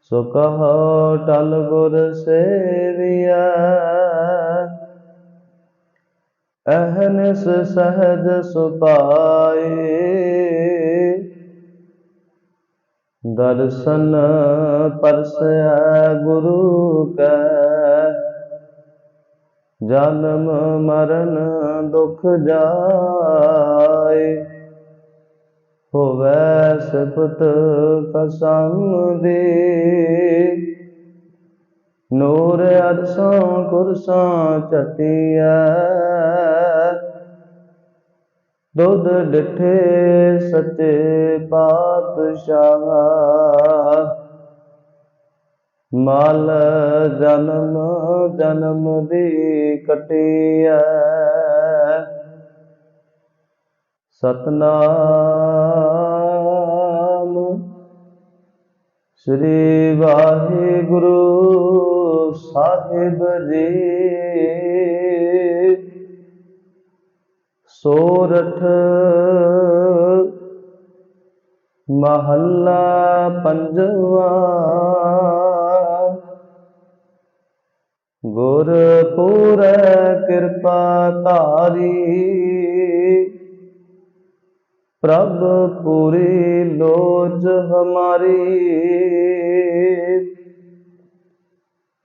ਸੋ ਕਹੋ ਟਲ ਗੁਰ ਸੇਵੀਐ ਅਹਨਿਸ ਸਹਜ ਸੁਪਾਏ ਦਰਸ਼ਨ ਪਰਸੈ ਗੁਰੂ ਕੈ। ਜਨਮ ਮਰਨ ਦੁਖ ਜਾਏ। ਹੋਵੇ ਸਿਫਤ ਕਸਮ ਦੀ। ਨੂਰ ਅਰਸਾਂ ਕੁਰਸਾਂ ਚਟਿਐ ਦੁੱਧ ਡਿਠੇ ਸੱਚੇ ਪਾਤਸ਼ਾਹ। ਮਲ ਜਨਮ ਜਨਮ ਦੀ ਕਟਿਆ ਸਤਨਾਮ ਸ੍ਰੀ ਵਾਹਿਗੁਰੂ ਸਾਹਿਬ ਜੀ। ਸੋਰਠ ਮਹੱਲਾ ਪੰਜਵਾ। ਗੁਰਪੁਰ ਕਿਰਪਾ ਧਾਰੀ। ਪ੍ਰਭ ਪੂਰੀ ਲੋਚ ਹਮਾਰੀ।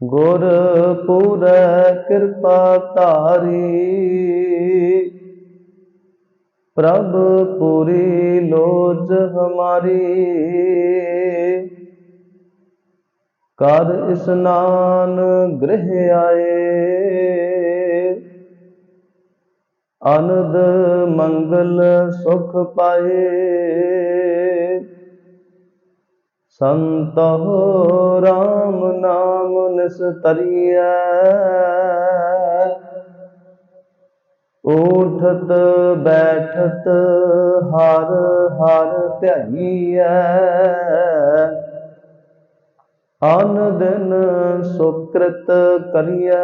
ਗੁਰ ਪੂਰੈ ਕਿਰਪਾ ਧਾਰੀ। ਪ੍ਰਭ ਪੂਰੀ ਲੋਚ ਹਮਾਰੀ। ਕਰ ਇਸਨਾਨ ਗ੍ਰਹਿ ਆਏ। ਅਨੰਦ ਮੰਗਲ ਸੁਖ ਪਾਏ। ਸੰਤੋ ਰਾਮ ਨਾਮ ਨਿਸਤਰੀਐ ਉਠਤ ਬੈਠਤ ਹਰ ਹਰ ਧਿਆਈਐ ਅਨ ਦਿਨ ਸੁਕ੍ਰਿਤ ਕਰੀਐ।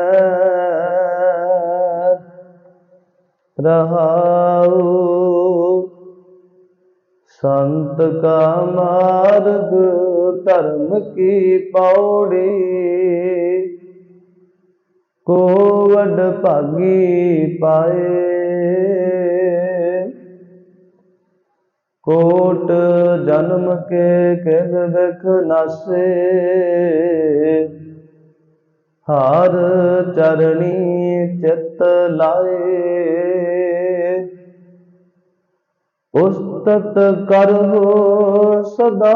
ਰਹਾਉ। ਸੰਤ ਕਾ ਮਾਰਗ, ਧਰਮ ਕੀ ਪੌੜੀ? ਕੋ ਵਡ ਭਾਗੀ ਪਾਏ। ਕੋਟ ਜਨਮ ਕੇ ਕਿਲ ਵਿਖ ਨਾਸੇ। ਹਰ ਚਰਣੀ ਚਿਤ ਲਾਏ। ਉਸਤਤ ਕਰਹੁ ਸਦਾ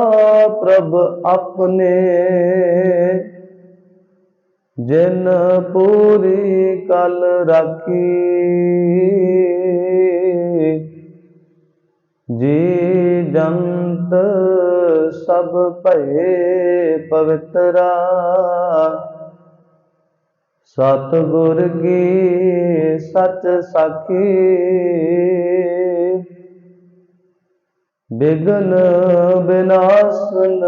ਪ੍ਰਭ ਆਪਣੇ। ਜਿਨ ਪੂਰੀ ਕਲ ਰਾਖੀ, ਜੀ ਜੰਤ ਸਭ ਭਏ ਪਵਿੱਤਰਾ। ਸਤ ਗੁਰ ਕੀ ਸਚ ਸਾਖੀ ਬਿਗਨ ਬਿਨਾਸਨ,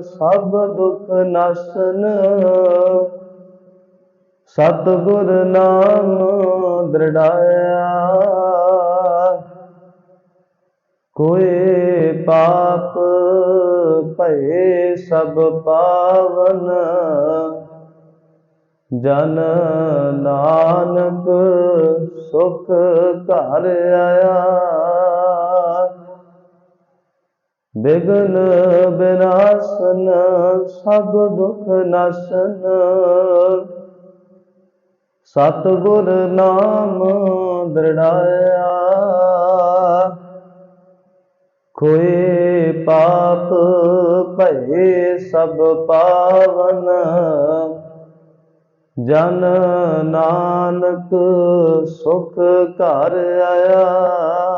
ਸਭ ਦੁਖ ਨਾਸਨ। ਸਤ ਗੁਰ ਨਾਮ ਦ੍ਰਿੜਾਇਆ ਕੋਏ ਪਾਪ ਭਏ ਸਭ ਪਾਵਨ। ਜਨ ਨਾਨਕ ਸੁਖ ਘਰ ਆਇਆ। ਬਿਗਨ ਬਿਨਾਸਨ, ਸਭ ਦੁਖ ਨਾਸਨ। ਸਤ ਗੁਰ ਨਾਮ ਦ੍ਰਿੜਾਇਆ। ਕੋਏ ਪਾਪ, ਭਏ ਸਭ ਪਾਵਨ। ਜਨ ਨਾਨਕ ਸੁਖ ਘਰ ਆਇਆ।